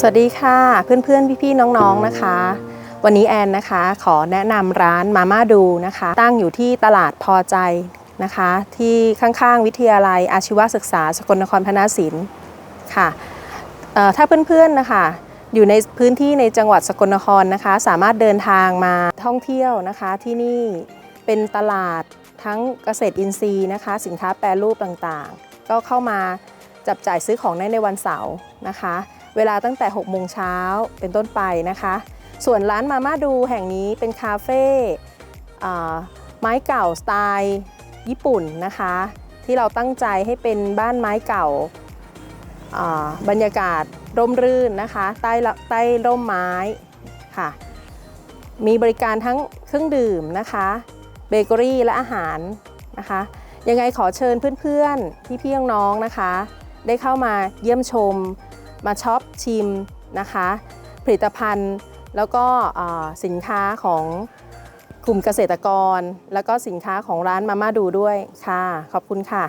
สวัสดีค่ะ เพื่อนๆ พี่ๆ น้องๆ นะคะ วันนี้แอนนะคะขอแนะนำร้านมาม่าดูนะคะ ตั้งอยู่ที่ตลาดพอใจนะคะ ที่ข้างๆ วิทยาลัยอาชีวศึกษาสกลนครพนาสินค่ะเอ่อถ้าเพื่อนๆ นะคะ อยู่ในพื้นที่ในจังหวัดสกลนครนะคะ สามารถเดินทางมาท่องเที่ยวนะคะที่นี่เป็นตลาดทั้งเกษตรอินทรีย์นะคะ สินค้าแปรรูปต่างๆ ก็เข้ามาจับจ่ายซื้อของได้ในวันเสาร์นะคะ เวลาตั้งแต่ 6 โมงเช้าเป็นต้นไปนะคะ ส่วนร้านมาม่าดูแห่งนี้เป็นคาเฟ่ไม้เก่าสไตล์ญี่ปุ่นนะคะ ที่เราตั้งใจให้เป็นบ้านไม้เก่าาบรรยากาศร่มรื่นนะคะ ใต้ละใต้ร่มไม้ค่ะ มีบริการทั้งเครื่องดื่มนะคะ เบเกอรี่และอาหารนะคะ ยังไงขอเชิญเพื่อนๆ พี่ๆน้องๆนะคะ ได้เข้ามาเยี่ยมชม มาช็อปชิมนะคะ ผลิตภัณฑ์แล้วก็สินค้าของกลุ่มเกษตรกร แล้วก็สินค้าของร้านมาม่าดูด้วยค่ะ ขอบคุณค่ะ